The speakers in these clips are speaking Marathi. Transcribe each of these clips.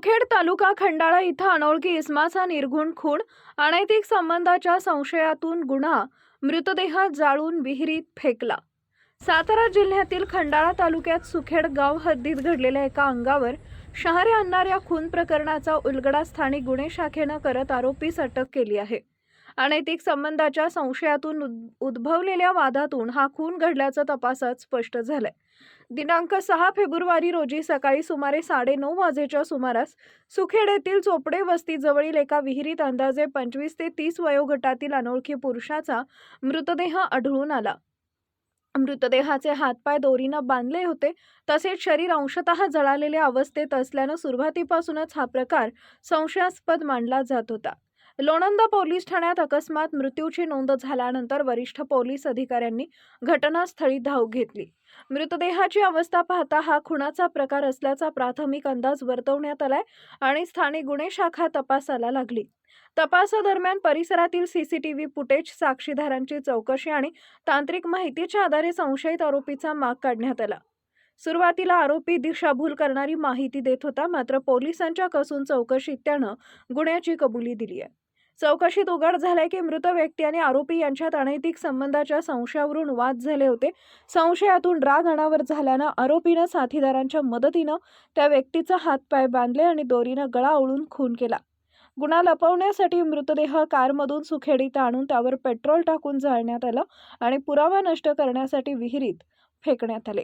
सुखेड तालुका खंडाळा इथं अनोळखी इसमाचा निर्घुण खून अनैतिक संबंधाच्या संशयातून गुन्हा मृतदेह जाळून विहिरीत फेकला. सातारा जिल्ह्यातील खंडाळा तालुक्यात सुखेड गाव हद्दीत घडलेल्या एका अंगावर शहरे आणणाऱ्या खून प्रकरणाचा उलगडा स्थानिक गुन्हे शाखेनं करत आरोपीस अटक केली आहे. अनैतिक संबंधाच्या संशयातून उद- उद्भवलेल्या वादातून हा खून घडल्याचं तपासात स्पष्ट झालंय. दिनांक सहा फेब्रुवारी रोजी सकाळी सुमारे साडेनऊ वाजेच्या सुमारास सुखेड येथील चोपडे वस्तीजवळील एका विहिरीत अंदाजे पंचवीस ते तीस वयोगटातील अनोळखी पुरुषाचा मृतदेह आढळून आला. मृतदेहाचे हातपाय दोरीनं बांधले होते तसेच शरीर अंशत जळालेल्या अवस्थेत असल्यानं सुरुवातीपासूनच हा प्रकार संशयास्पद मानला जात होता. लोणंदा पोलीस ठाण्यात अकस्मात मृत्यूची नोंद झाल्यानंतर वरिष्ठ पोलीस अधिकाऱ्यांनी घटनास्थळी धाव घेतली. मृतदेहाची अवस्था पाहता हा खुनाचा प्रकार असल्याचा प्राथमिक अंदाज वर्तवण्यात आलाय आणि स्थानिक गुन्हे शाखा तपासाला लागली. तपासादरम्यान परिसरातील सीसीटीव्ही फुटेज साक्षीदारांची चौकशी आणि तांत्रिक माहितीच्या आधारे संशयित आरोपीचा माग काढण्यात आला. सुरुवातीला आरोपी दिशाभूल करणारी माहिती देत होता मात्र पोलिसांच्या कसून चौकशीत त्यानं गुन्ह्याची कबुली दिली आहे. चौकशीत उघड झालंय की मृत व्यक्ती आणि आरोपी यांच्यात अनैतिक संबंधाच्या संशयावरून वाद झाले होते. संशयातून राग अनावर झाल्यानं आरोपीनं साथीदारांच्या मदतीनं त्या व्यक्तीचा हातपाय बांधले आणि दोरीनं गळा ओळून खून केला. गुन्हा लपवण्यासाठी मृतदेह कारमधून सुखेडीत आणून त्यावर पेट्रोल टाकून जाळण्यात आलं आणि पुरावा नष्ट करण्यासाठी विहिरीत फेकण्यात आले.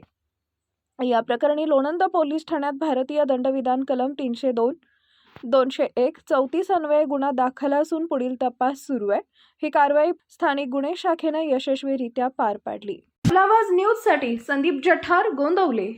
या प्रकरणी लोणंद पोलीस ठाण्यात भारतीय दंडविधान कलम तीनशे दोन दोनशे एक चौतीस अन्वये गुन्हा दाखल असून पुढील तपास सुरू आहे. ही कारवाई स्थानिक गुन्हे शाखेनं यशस्वीरित्या पार पाडली. आवाज न्यूजसाठी संदीप जठार गोंदवले.